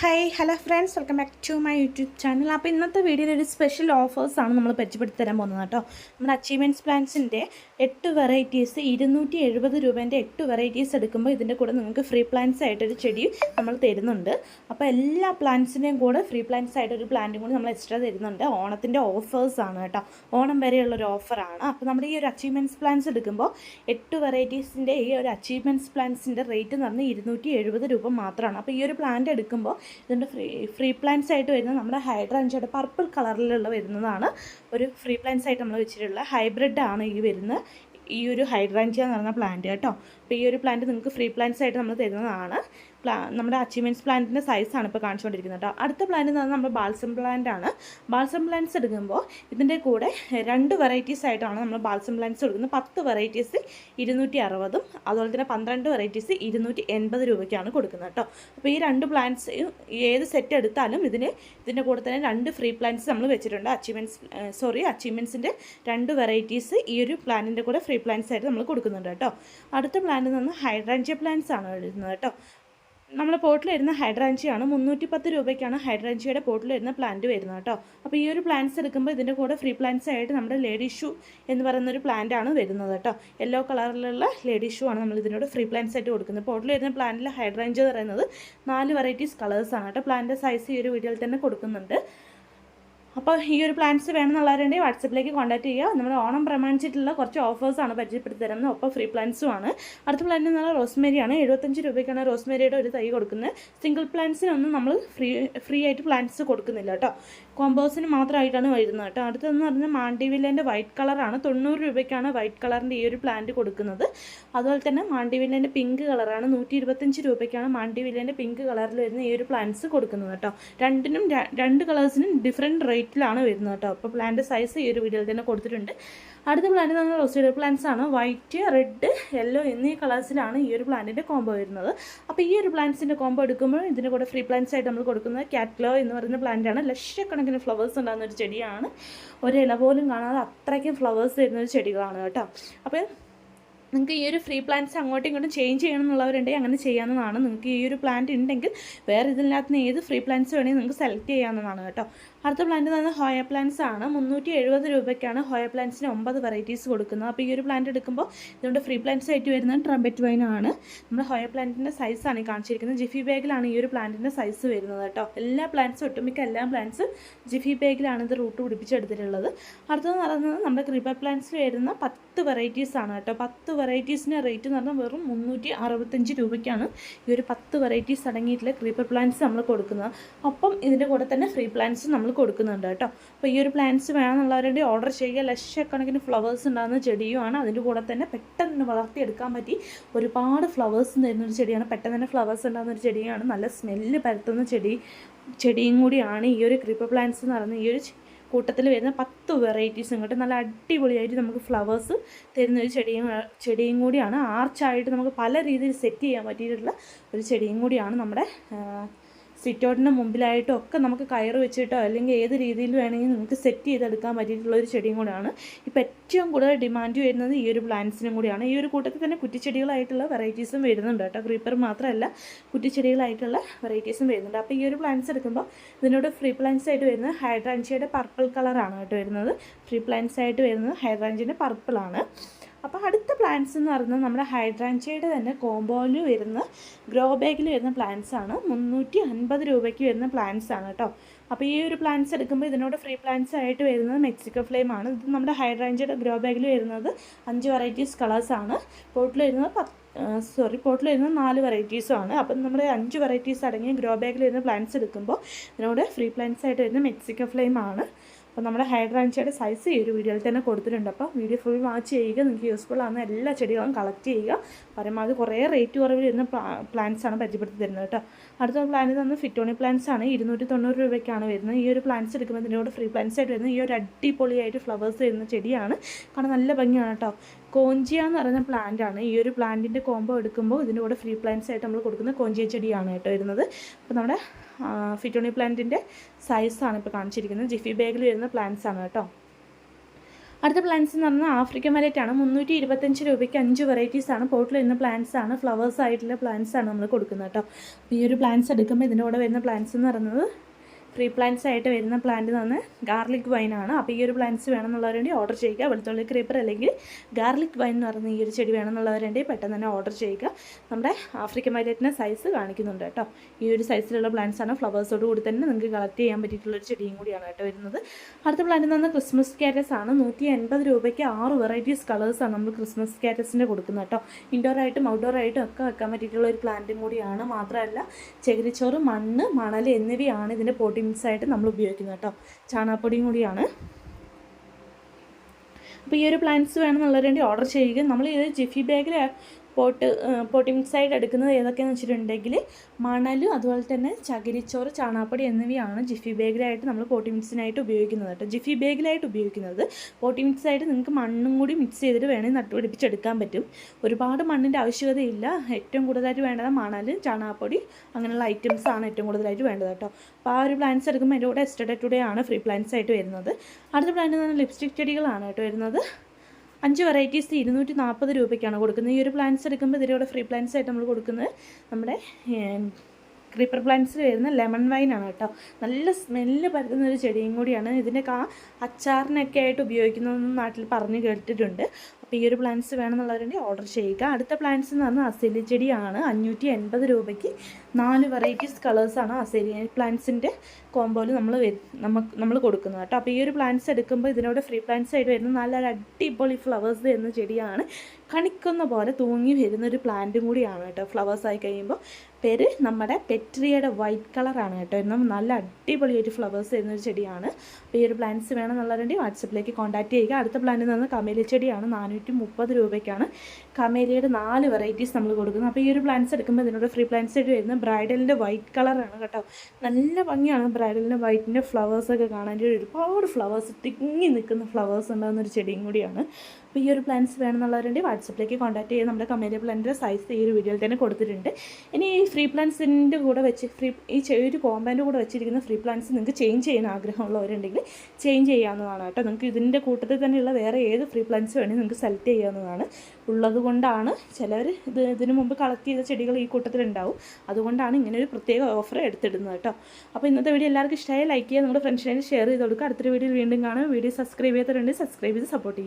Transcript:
Hi hello friends welcome back to my YouTube channel അപ്പോൾ ഇന്നത്തെ വീഡിയോയിൽ ഒരു സ്പെഷ്യൽ ഓഫേഴ്സാണ് നമ്മൾ പരിചയപ്പെടുത്തി തരാൻ പോകുന്നത് കേട്ടോ. നമ്മുടെ അച്ചീവ്മെന്റ്സ് പ്ലാൻസിന്റെ എട്ട് വെറൈറ്റീസ് ഇരുന്നൂറ്റി എഴുപത് രൂപേന്റെ എട്ട് വെറൈറ്റീസ് എടുക്കുമ്പോൾ ഇതിന്റെ കൂടെ നിങ്ങൾക്ക് ഫ്രീ പ്ലാൻസ് ആയിട്ടൊരു ചെടി നമ്മൾ തരുന്നുണ്ട്. അപ്പോൾ എല്ലാ പ്ലാന്റ്സിന്റെയും കൂടെ ഫ്രീ പ്ലാൻസ് ആയിട്ടൊരു പ്ലാന്റും കൂടി നമ്മൾ എക്സ്ട്രാ തരുന്നുണ്ട്. ഓണത്തിന്റെ ഓഫേഴ്സാണ് കേട്ടോ. ഓണം വരെയുള്ളൊരു ഓഫറാണ് അപ്പോൾ നമ്മുടെ ഈ ഒരു അച്ചീവ്മെന്റ്സ് പ്ലാൻസ് എടുക്കുമ്പോൾ എട്ട് വെറൈറ്റീസിന്റെ ഈ ഒരു അച്ചീവ്മെന്റ്സ് പ്ലാൻസിന്റെ റേറ്റ് എന്ന് പറഞ്ഞാൽ ഇരുന്നൂറ്റി രൂപ മാത്രമാണ് അപ്പോൾ ഈ ഒരു പ്ലാന്റ് എടുക്കുമ്പോൾ ഇതിന്റെ ഫ്രീ ഫ്രീ പ്ലാന്റ്സ് ആയിട്ട് വരുന്നത് നമ്മുടെ ഹൈഡ്രാഞ്ചയുടെ പർപ്പിൾ കളറിലുള്ള വരുന്നതാണ്. ഒരു ഫ്രീ പ്ലാൻസ് ആയിട്ട് നമ്മൾ വെച്ചിട്ടുള്ള ഹൈബ്രിഡ് ആണ് ഈ വരുന്നത് ഈ ഒരു ഹൈഡ്രാഞ്ചിയെന്ന് പറയുന്ന പ്ലാന്റ് കേട്ടോ. അപ്പോൾ ഈ ഒരു പ്ലാന്റ് നിങ്ങൾക്ക് ഫ്രീ പ്ലാന്റ്സ് ആയിട്ട് നമ്മൾ തരുന്നതാണ്. പ്ലാ നമ്മുടെ അച്ചീവ്മെന്റ്സ് പ്ലാന്റിന്റെ സൈസാണ് ഇപ്പോൾ കാണിച്ചുകൊണ്ടിരിക്കുന്നത് കേട്ടോ അടുത്ത പ്ലാന്റ് എന്ന് പറഞ്ഞാൽ നമ്മുടെ ബാൽസം പ്ലാന്റ് ആണ്. ബാൽസം പ്ലാന്റ്സ് എടുക്കുമ്പോൾ ഇതിന്റെ കൂടെ രണ്ട് വെറൈറ്റീസ് ആയിട്ടാണ് നമ്മൾ ബാൽസം പ്ലാന്റ്സ് കൊടുക്കുന്നത് പത്ത് വെറൈറ്റീസ് ഇരുന്നൂറ്റി അറുപതും അതുപോലെ തന്നെ പന്ത്രണ്ട് വെറൈറ്റീസ് ഇരുന്നൂറ്റി എൺപത് രൂപയ്ക്കാണ് കൊടുക്കുന്നത് കേട്ടോ അപ്പോൾ ഈ രണ്ട് പ്ലാന്റ്സ് ഏത് സെറ്റ് എടുത്താലും ഇതിന് ഇതിന്റെ കൂടെ തന്നെ രണ്ട് ഫ്രീ പ്ലാന്റ്സ് നമ്മൾ വെച്ചിട്ടുണ്ട്. അച്ചീവ്മെന്റ്സ് സോറി അച്ചീവ്മെന്റ്സിന്റെ രണ്ട് വെറൈറ്റീസ് ഈ ഒരു പ്ലാനിന്റെ കൂടെ ഫ്രീ പ്ലാന്റ്സ് ആയിട്ട് നമ്മൾ കൊടുക്കുന്നുണ്ട് കേട്ടോ അടുത്ത പ്ലാന്റ് നിന്ന് ഹൈഡ്രാഞ്ചിയ പ്ലാന്റ്സ് ആണ് വരുന്നത് കേട്ടോ നമ്മൾ പോട്ടിൽ വരുന്ന ഹൈഡ്രാഞ്ചിയാണ് മുന്നൂറ്റി പത്ത് രൂപയ്ക്കാണ് ഹൈഡ്രാഞ്ചിയുടെ പോട്ടിൽ വരുന്ന പ്ലാന്റ് വരുന്നത് കേട്ടോ അപ്പോൾ ഈ ഒരു പ്ലാന്റ്സ് എടുക്കുമ്പോൾ ഇതിന്റെ കൂടെ ഫ്രീ പ്ലാന്റ്സ് ആയിട്ട് നമ്മുടെ ലേഡി ഷൂ എന്ന് പറയുന്ന ഒരു പ്ലാന്റ് ആണ് വരുന്നത് കേട്ടോ യെല്ലോ കളറിലുള്ള ലേഡി ഷൂ ആണ് നമ്മൾ ഇതിനോട് ഫ്രീ പ്ലാന്റ്സ് ആയിട്ട് കൊടുക്കുന്നത്. പോട്ടിൽ വരുന്ന പ്ലാന്റിൽ ഹൈഡ്രാഞ്ച് എന്ന് പറയുന്നത് നാല് വെറൈറ്റീസ് കളേഴ്സാണ് കേട്ടോ പ്ലാന്റിന്റെ സൈസ് ഈ ഒരു വീഡിയോയിൽ തന്നെ കൊടുക്കുന്നുണ്ട്. അപ്പോൾ ഈ ഒരു പ്ലാൻസ് വേണമെന്നുള്ളവരുണ്ടെങ്കിൽ വാട്സപ്പിലേക്ക് കോൺടാക്ട് ചെയ്യുക. നമ്മൾ ഓണം പ്രമാണിച്ചിട്ടുള്ള കുറച്ച് ഓഫേഴ്സാണ് പരിചയപ്പെടുത്തി തരുന്നത് ഒപ്പം ഫ്രീ പ്ലാൻസും ആണ്. അടുത്ത പ്ലാൻ എന്ന് പറഞ്ഞാൽ റോസ്മേരിയാണ്. എഴുപത്തഞ്ച് രൂപയ്ക്കാണ് റോസ്മേരിയുടെ ഒരു തൈ കൊടുക്കുന്നത്. സിംഗിൾ പ്ലാൻസിനൊന്നും നമ്മൾ ഫ്രീ ഫ്രീ ആയിട്ട് പ്ലാന്റ്സ് കൊടുക്കുന്നില്ല കേട്ടോ. കോമ്പോസിന് മാത്രമായിട്ടാണ് വരുന്നത് കേട്ടോ. അടുത്തതെന്ന് പറഞ്ഞാൽ മാണ്ടിവില്ലേന്റെ വൈറ്റ് കളറാണ് തൊണ്ണൂറ് രൂപയ്ക്കാണ് വൈറ്റ് കളറിന്റെ ഈ ഒരു പ്ലാന്റ് കൊടുക്കുന്നത്. അതുപോലെ തന്നെ മാണ്ടിവില്ലേന്റെ പിങ്ക് കളറാണ് നൂറ്റി ഇരുപത്തഞ്ച് രൂപയ്ക്കാണ് മാണ്ടിവില്ലേന്റെ പിങ്ക് കളറിൽ വരുന്ന ഈ ഒരു പ്ലാന്റ്സ് കൊടുക്കുന്നത് കേട്ടോ. രണ്ടിനും രണ്ട് കളേഴ്സിനും ഡിഫറെന്റ് റേറ്റിലാണ് വരുന്നത് കേട്ടോ. അപ്പോൾ പ്ലാന്റ് സൈസ് ഈ ഒരു വീഡിയോയിൽ തന്നെ കൊടുത്തിട്ടുണ്ട്. അടുത്ത പ്ലാന്റ് നമ്മൾ റോസ്റ്റഡ് പ്ലാന്റ്സ് ആണ്. വൈറ്റ് റെഡ് യെല്ലോ എന്നീ കളേഴ്സിലാണ് ഈ ഒരു പ്ലാന്റിന്റെ കോംബോ വരുന്നത്. അപ്പോൾ ഈ ഒരു പ്ലാന്റ്സിന്റെ കോംബോ എടുക്കുമ്പോൾ ഇതിന്റെ കൂടെ ഫ്രീ പ്ലാന്റ്സ് ആയിട്ട് നമ്മൾ കൊടുക്കുന്നത് കാറ്റ്ലോ എന്ന് പറയുന്ന പ്ലാന്റാണ് ലക്ഷക്കണക്കിന് ഫ്ലവേഴ്സ് ഉണ്ടാകുന്ന ഒരു ചെടിയാണ്. ഒരു ഇല പോലും കാണാതെ അത്രയ്ക്കും ഫ്ലവേഴ്സ് തരുന്ന ഒരു ചെടികളാണ് കേട്ടോ. അപ്പോൾ നിങ്ങൾക്ക് ഈ ഒരു ഫ്രീ പ്ലാന്റ്സ് അങ്ങോട്ടും ഇങ്ങോട്ടും ചേഞ്ച് ചെയ്യണം എന്നുള്ളവരുണ്ടെങ്കിൽ അങ്ങനെ ചെയ്യാവുന്നതാണ്. നിങ്ങൾക്ക് ഈ ഒരു പ്ലാന്റ് ഉണ്ടെങ്കിൽ വേറെ ഇതിനകത്ത് ഏത് ഫ്രീ പ്ലാന്റ്സ് വേണമെങ്കിൽ നിങ്ങൾക്ക് സെലക്ട് ചെയ്യാവുന്നതാണ് കേട്ടോ. അടുത്ത പ്ലാന്റ് തന്നെ ഹോയ പ്ലാന്റ്സ് ആണ്. മുന്നൂറ്റി എഴുപത് രൂപയ്ക്കാണ് ഹോയ പ്ലാന്റ്സിന് ഒമ്പത് വെറൈറ്റീസ് കൊടുക്കുന്നത്. അപ്പോൾ ഈ ഒരു പ്ലാന്റ് എടുക്കുമ്പോൾ ഇതുകൊണ്ട് ഫ്രീ പ്ലാന്റ്സ് ആയിട്ട് വരുന്നത് ട്രംപറ്റ് വൈൻ ആണ്. നമ്മുടെ ഹോയ പ്ലാന്റിന്റെ സൈസാണ് ഈ കാണിച്ചിരിക്കുന്നത്. ജിഫി ബാഗിലാണ് ഈ ഒരു പ്ലാന്റിന്റെ സൈസ് വരുന്നത് കേട്ടോ. എല്ലാ പ്ലാന്റ്സും ഒട്ടുമിക്ക എല്ലാ പ്ലാന്റ്സും ജിഫി ബാഗിലാണ് ഇത് റൂട്ട് പിടിപ്പിച്ചെടുത്തിട്ടുള്ളത്. അടുത്തതെന്ന് പറയുന്നത് നമ്മുടെ ക്രീപ്പർ പ്ലാന്റ്സിൽ വരുന്ന പത്ത് വെറൈറ്റീസ് ആണ് കേട്ടോ. പത്ത് വെറൈറ്റീസിന്റെ റേറ്റ് എന്ന് പറഞ്ഞാൽ വെറും മുന്നൂറ്റി അറുപത്തഞ്ച് രൂപയ്ക്കാണ് ഈ ഒരു പത്ത് വെറൈറ്റീസ് അടങ്ങിയിട്ടുള്ള ക്രീപ്പർ പ്ലാന്റ്സ് നമ്മൾ കൊടുക്കുന്നത്. അപ്പം ഇതിന്റെ കൂടെ തന്നെ ഫ്രീ പ്ലാന്റ്സ് നമ്മൾ കൊടുക്കുന്നുണ്ട് കേട്ടോ. അപ്പോൾ ഈ ഒരു പ്ലാന്റ്സ് വേണമെന്നുള്ളവരുടെ ഓർഡർ ചെയ്യുക. ലക്ഷക്കണക്കിന് ഫ്ലവേഴ്സ് ഉണ്ടാകുന്ന ചെടിയുമാണ്. അതിന്റെ കൂടെ തന്നെ പെട്ടെന്ന് വളർത്തിയെടുക്കാൻ പറ്റി ഒരുപാട് ഫ്ലവേഴ്സ് തരുന്ന ഒരു ചെടിയാണ്. പെട്ടെന്ന് തന്നെ ഫ്ലവേഴ്സ് ഉണ്ടാകുന്ന ഒരു ചെടിയാണ്. നല്ല സ്മെല്ല് പരത്തുന്ന ചെടി ചെടിയും കൂടിയാണ് ഈ ഒരു ക്രീപ്പർ പ്ലാന്റ്സ് എന്ന് പറയുന്ന ഈ ഒരു കൂട്ടത്തിൽ വരുന്ന പത്ത് വെറൈറ്റീസ് ഇങ്ങോട്ട് നല്ല അടിപൊളിയായിട്ട് നമുക്ക് ഫ്ലവേഴ്സ് തരുന്ന ഒരു ചെടിയും ചെടിയും കൂടിയാണ്. ആർച്ചായിട്ട് നമുക്ക് പല രീതിയിൽ സെറ്റ് ചെയ്യാൻ പറ്റിയിട്ടുള്ള ഒരു ചെടിയും കൂടിയാണ് നമ്മുടെ സിറ്റൗട്ടിന്റെ മുമ്പിലായിട്ടോ ഒക്കെ നമുക്ക് കയറ് വെച്ചിട്ടോ അല്ലെങ്കിൽ ഏത് രീതിയിൽ വേണമെങ്കിൽ നമുക്ക് സെറ്റ് ചെയ്തെടുക്കാൻ പറ്റിയിട്ടുള്ള ഒരു ചെടിയും കൂടെയാണ്. ഇപ്പോൾ ഏറ്റവും കൂടുതൽ ഡിമാൻഡ് വരുന്നത് ഈ ഒരു പ്ലാന്റ്സിനും കൂടിയാണ്. ഈ ഒരു കൂട്ടത്തിൽ തന്നെ കുറ്റിച്ചെടികളായിട്ടുള്ള വെറൈറ്റീസും വരുന്നുണ്ട് കേട്ടോ. ക്രീപ്പർ മാത്രമല്ല കുറ്റിച്ചെടികളായിട്ടുള്ള വെറൈറ്റീസും വരുന്നുണ്ട്. അപ്പോൾ ഈ ഒരു പ്ലാന്റ്സ് എടുക്കുമ്പോൾ ഇതിനോട് ഫ്രീ പ്ലാന്റ്സ് ആയിട്ട് വരുന്നത് ഹൈഡ്രാഞ്ചിയുടെ പർപ്പിൾ കളറാണ് കേട്ടോ വരുന്നത്. ഫ്രീ പ്ലാന്റ്സ് ആയിട്ട് വരുന്നത് ഹൈഡ്രാഞ്ചിന്റെ പർപ്പിളാണ് അപ്പോൾ അടുത്ത പ്ലാന്റ്സ് എന്ന് പറയുന്നത് നമ്മുടെ ഹൈഡ്രാഞ്ചയുടെ തന്നെ കോമ്പോയിൽ വരുന്ന ഗ്രോ ബാഗിൽ വരുന്ന പ്ലാന്റ്സ് ആണ്. മുന്നൂറ്റി അൻപത് രൂപയ്ക്ക് വരുന്ന പ്ലാന്റ്സ് ആണ് കേട്ടോ അപ്പോൾ ഈ ഒരു പ്ലാന്റ്സ് എടുക്കുമ്പോൾ ഇതിനോട് ഫ്രീ പ്ലാന്റ്സ് ആയിട്ട് വരുന്നത് മെക്സിക്കോ ഫ്ലെയിം ആണ്. ഇത് നമ്മുടെ ഹൈഡ്രാഞ്ചയുടെ ഗ്രോ ബാഗിൽ വരുന്നത് അഞ്ച് വെറൈറ്റീസ് കളേഴ്സ് ആണ്. പോട്ടിൽ വരുന്നത് പത്ത് സോറി പോട്ടിൽ വരുന്നത് നാല് വെറൈറ്റീസും ആണ്. അപ്പം നമ്മുടെ അഞ്ച് വെറൈറ്റീസ് അടങ്ങിയ ഗ്രോ ബാഗിൽ വരുന്ന പ്ലാന്റ്സ് എടുക്കുമ്പോൾ ഇതിനോട് ഫ്രീ പ്ലാന്റ്സ് ആയിട്ട് വരുന്ന മെക്സിക്കോ ഫ്ലെയിം ആണ്. അപ്പോൾ നമ്മുടെ ഹൈഡ്രാൻഷ്യയുടെ സൈസ് ഈ ഒരു വീഡിയോയിൽ തന്നെ കൊടുത്തിട്ടുണ്ട്. അപ്പോൾ വീഡിയോ ഫുൾ വാച്ച് ചെയ്യുക. നിങ്ങൾക്ക് യൂസ്ഫുൾ ആകുന്ന എല്ലാ ചെടികളും കളക്ട് ചെയ്യുക. പരമാവധി കുറേ റേറ്റ് കുറവിൽ വരുന്ന പ്ലാന്റ്സ് ആണ് പരിചയപ്പെടുത്തി തരുന്നത് കേട്ടോ. അടുത്ത പ്ലാന്റ് തന്നെ ഫിറ്റോണി പ്ലാന്റ്സ് ആണ്. ഇരുന്നൂറ്റി തൊണ്ണൂറ് രൂപയ്ക്കാണ് വരുന്നത്. ഈ ഒരു പ്ലാന്റ്സ് എടുക്കുമ്പോൾ ഇതിനോട് ഫ്രീ പ്ലാന്റ്സ് ആയിട്ട് വരുന്നത് ഈ ഒരു അടിപൊളിയായിട്ട് ഫ്ലവേഴ്സ് വരുന്ന ചെടിയാണ്. കാരണം നല്ല ഭംഗിയാണ് കേട്ടോ. കോഞ്ചിയ എന്ന് പറയുന്ന പ്ലാന്റ് ആണ്. ഈ ഒരു പ്ലാന്റിന്റെ കോംബോ എടുക്കുമ്പോൾ ഇതിന്റെ കൂടെ ഫ്രീ പ്ലാന്റ്സ് ആയിട്ട് നമ്മൾ കൊടുക്കുന്ന കോഞ്ചിയ ചെടിയാണ് കേട്ടോ വരുന്നത്. അപ്പോൾ നമ്മുടെ ഫിറ്റോണി പ്ലാന്റിന്റെ സൈസാണ് ഇപ്പോൾ കാണിച്ചിരിക്കുന്നത്. ജിഫി ബാഗിൽ വരുന്ന പ്ലാന്റ്സ് ആണ് കേട്ടോ. അടുത്ത പ്ലാന്റ്സ് എന്ന് പറഞ്ഞാൽ ആഫ്രിക്കൻ വലറ്റ് ആണ്. മുന്നൂറ്റി ഇരുപത്തഞ്ച് രൂപയ്ക്ക് അഞ്ച് വെറൈറ്റീസ് ആണ്. പോട്ടിൽ വരുന്ന പ്ലാന്റ്സ് ആണ്. ഫ്ലവേഴ്സ് ആയിട്ടുള്ള പ്ലാന്റ്സ് ആണ് നമ്മൾ കൊടുക്കുന്നത് കേട്ടോ. ഈ ഒരു പ്ലാന്റ്സ് എടുക്കുമ്പോൾ ഇതിന്റെ കൂടെ വരുന്ന പ്ലാന്റ്സ് എന്ന് പറയുന്നത് ഫ്രീ പ്ലാന്റ്സ് ആയിട്ട് വരുന്ന പ്ലാന്റ് തന്നെ ഗാർലിക് വൈൻ ആണ്. അപ്പോൾ ഈ ഒരു പ്ലാന്റ്സ് വേണമെന്നുള്ളവരുണ്ടെങ്കിൽ ഓർഡർ ചെയ്യുക. വെളുത്തുള്ളി ക്രീപ്പർ അല്ലെങ്കിൽ ഗാർലിക് വൈൻ എന്ന് പറയുന്ന ഈ ഒരു ചെടി വേണമെന്നുള്ളവരുണ്ടെങ്കിൽ പെട്ടെന്ന് തന്നെ ഓർഡർ ചെയ്യുക. നമ്മുടെ ആഫ്രിക്കൻ വൈലറ്റിന്റെ സൈസ് കാണിക്കുന്നുണ്ട് കേട്ടോ. ഈ ഒരു സൈസിലുള്ള പ്ലാന്റ്സ് ആണ്. ഫ്ലവേഴ്സോട് കൂടി തന്നെ നിങ്ങൾക്ക് കളക്ട് ചെയ്യാൻ പറ്റിയിട്ടുള്ള ഒരു ചെടിയും കൂടിയാണ് കേട്ടോ വരുന്നത്. അടുത്ത പ്ലാന്റ് എന്ന് ക്രിസ്മസ് കാറ്റസ് ആണ്. നൂറ്റി എൺപത് രൂപയ്ക്ക് ആറ് വെറൈറ്റീസ് കളേഴ്സാണ് നമ്മൾ ക്രിസ്മസ് കാറ്റസിന്റെ കൊടുക്കുന്നത് കേട്ടോ. ഇൻഡോർ ആയിട്ടും ഔട്ട്ഡോർ ആയിട്ടും ഒക്കെ വെക്കാൻ പറ്റിയിട്ടുള്ള ഒരു പ്ലാന്റും കൂടിയാണ്. മാത്രമല്ല ചകിരിച്ചോറ് മണ്ണ് മണൽ എന്നിവയാണ് ഇതിന്റെ പോട്ടിങ്സ് ആയിട്ട് നമ്മൾ ഉപയോഗിക്കുന്നത് കേട്ടോ. ചാണകപ്പൊടിയും കൂടിയാണ്. അപ്പോൾ ഈ ഒരു പ്ലാന്റ്സ് വേണമെന്നുള്ളവരുണ്ടെങ്കിൽ ഓർഡർ ചെയ്യുക. നമ്മൾ ഇത് ജിഫി ബാഗിൽ പോട്ട് പോട്ടിംഗ് സൈഡ് എടുക്കുന്നത് ഏതൊക്കെയെന്ന് വെച്ചിട്ടുണ്ടെങ്കിൽ മണലും അതുപോലെ തന്നെ ചകിരിച്ചോറ് ചാണാപ്പൊടി എന്നിവയാണ് ജിഫി ബാഗിലായിട്ട് നമ്മൾ പോട്ടി മിക്സിനായിട്ട് ഉപയോഗിക്കുന്നത് കേട്ടോ. ജിഫി ബാഗിലായിട്ട് ഉപയോഗിക്കുന്നത് പോട്ടി മിക്സായിട്ട് നിങ്ങൾക്ക് മണ്ണും കൂടി മിക്സ് ചെയ്തിട്ട് വേണമെങ്കിൽ നട്ടുപിടിപ്പിച്ചെടുക്കാൻ പറ്റും. ഒരുപാട് മണ്ണിന്റെ ആവശ്യകതയില്ല. ഏറ്റവും കൂടുതലായിട്ട് വേണ്ടത് മണൽ ചാണാപ്പൊടി അങ്ങനെയുള്ള ഐറ്റംസ് ആണ് ഏറ്റവും കൂടുതലായിട്ട് വേണ്ടത് കേട്ടോ. അപ്പോൾ ആ ഒരു പ്ലാന്റ്സ് എടുക്കുമ്പോൾ എന്റെ കൂടെ എസ്റ്റഡേ ടുഡേ ആണ് ഫ്രീ പ്ലാന്റ്സ് ആയിട്ട് വരുന്നത്. അടുത്ത പ്ലാന്റ് എന്ന് പറഞ്ഞാൽ ലിപ്സ്റ്റിക് ചെടികളാണ് കേട്ടോ വരുന്നത്. അഞ്ച് വെറൈറ്റീസ് ഇരുന്നൂറ്റി നാൽപ്പത് രൂപയ്ക്കാണ് കൊടുക്കുന്നത്. ഈ ഒരു പ്ലാന്റ്സ് എടുക്കുമ്പോൾ ഇതിലൂടെ ഫ്രീ പ്ലാന്റ്സ് ആയിട്ട് നമ്മൾ കൊടുക്കുന്നത് നമ്മുടെ ക്രീപ്പർ പ്ലാന്റ്സിൽ വരുന്ന ലെമൺ വൈൻ ആണ് കേട്ടോ. നല്ല സ്മെല്ല് പരത്തുന്ന ഒരു ചെടിയും കൂടിയാണ്. ഇതിന്റെ കാ അച്ചാറിനൊക്കെ ആയിട്ട് ഉപയോഗിക്കുന്നതെന്ന് നാട്ടിൽ പറഞ്ഞു കേട്ടിട്ടുണ്ട്. അപ്പോൾ ഈ ഒരു പ്ലാന്റ്സ് വേണമെന്നുള്ളവരുണ്ടെങ്കിൽ ഓർഡർ ചെയ്യുക. അടുത്ത പ്ലാന്റ്സ് എന്ന് പറഞ്ഞാൽ അസേലി ചെടിയാണ്. അഞ്ഞൂറ്റി എൺപത് രൂപയ്ക്ക് നാല് വെറൈറ്റീസ് കളേഴ്സാണ് അസേലി പ്ലാന്റ്സിന്റെ കോമ്പോയിൽ നമ്മൾ നമുക്ക് നമ്മൾ കൊടുക്കുന്നത് കേട്ടോ. അപ്പോൾ ഈ ഒരു പ്ലാന്റ്സ് എടുക്കുമ്പോൾ ഇതിനോട് ഫ്രീ പ്ലാന്റ്സ് ആയിട്ട് വരുന്ന നല്ലൊരു അടിപൊളി ഫ്ലവേഴ്സ് തരുന്ന ചെടിയാണ്. കണിക്കുന്ന പോലെ തൂങ്ങി വരുന്ന ഒരു പ്ലാന്റും കൂടിയാണ് കേട്ടോ ഫ്ലവേഴ്സ് ആയി കഴിയുമ്പോൾ പേര് നമ്മുടെ പെട്രിയയുടെ വൈറ്റ് കളറാണ് കേട്ടോ. എന്നും നല്ല അടിപൊളി അടിപൊളിയായിട്ട് ഫ്ലവേഴ്സ് തരുന്ന ഒരു ചെടിയാണ്. അപ്പോൾ ഈ ഒരു പ്ലാന്റ്സ് വേണമെന്നുള്ളവരുണ്ടെങ്കിൽ വാട്സപ്പിലേക്ക് കോൺടാക്ട് ചെയ്യുക. അടുത്ത പ്ലാന്റ് എന്ന് പറഞ്ഞാൽ കമേലി ചെടിയാണ്. നാനൂറ്റി മുപ്പത് രൂപയ്ക്കാണ് കമേലിയുടെ നാല് വെറൈറ്റീസ് നമ്മൾ കൊടുക്കുന്നത്. അപ്പോൾ ഈ ഒരു പ്ലാന്റ്സ് എടുക്കുമ്പോൾ ഇതിനോട് ഫ്രീ പ്ലാന്റ്സ് ആയിട്ട് വരുന്ന ബ്രൈഡലിന്റെ വൈറ്റ് കളറാണ് കേട്ടോ. നല്ല ഭംഗിയാണ് ബ്രൈഡലിന്റെ വൈറ്റിന്റെ ഫ്ലവേഴ്സൊക്കെ കാണാൻ. ഒരുപാട് ഫ്ലവേഴ്സ് തിങ്ങി നിൽക്കുന്ന ഫ്ലവേഴ്സ് ഉണ്ടാകുന്ന ഒരു ചെടിയും കൂടിയാണ്. അപ്പോൾ ഈ ഒരു പ്ലാന്റ്സ് വേണമെന്നുള്ളവരുണ്ട് വാട്സപ്പിലേക്ക് കോൺടാക്ട് ചെയ്യുക നമ്മുടെ കമേലിയ പ്ലാന്റിന്റെ സൈസ് ഈ ഒരു വീഡിയോയിൽ തന്നെ കൊടുത്തിട്ടുണ്ട്. ഇനി ഈ ഫ്രീ പ്ലാന്റ്സിന്റെ കൂടെ വെച്ച് ഫ്രീ ഈ ഒരു കോമ്പാന്റെ കൂടെ വെച്ചിരിക്കുന്ന ഫ്രീ പ്ലാൻസ് നിങ്ങൾക്ക് ചേഞ്ച് ചെയ്യാൻ ആഗ്രഹമുള്ളവരുണ്ടെങ്കിൽ ചേഞ്ച് ചെയ്യാവുന്നതാണ് കേട്ടോ. നിങ്ങൾക്ക് ഇതിന്റെ കൂട്ടത്തിൽ തന്നെയുള്ള വേറെ ഏത് ഫ്രീ പ്ലാൻസ് വേണമെങ്കിൽ നിങ്ങൾക്ക് സെലക്ട് ചെയ്യാവുന്നതാണ്. ഉള്ളത് കൊണ്ടാണ് ചിലർ ഇത് ഇതിനു മുമ്പ് കളക്ട് ചെയ്ത ചെടികൾ ഈ കൂട്ടത്തിലുണ്ടാവും അതുകൊണ്ടാണ് ഇങ്ങനെ ഒരു പ്രത്യേക ഓഫർ എടുത്തിടുന്നത് കേട്ടോ. അപ്പോൾ ഇന്നത്തെ വീഡിയോ എല്ലാവർക്കും ഇഷ്ടമായി ലൈക്ക് ചെയ്യുക നമ്മുടെ ഫ്രണ്ട്സിനെ ഷെയർ ചെയ്ത് കൊടുക്കുക. അടുത്തൊരു വീഡിയോയിൽ വീണ്ടും കാണാം. വീഡിയോ സബ്സ്ക്രൈബ് ചെയ്തിട്ടുണ്ടെങ്കിൽ സബ്സ്ക്രൈബ് ചെയ്ത് സപ്പോർട്ട് ചെയ്യുക.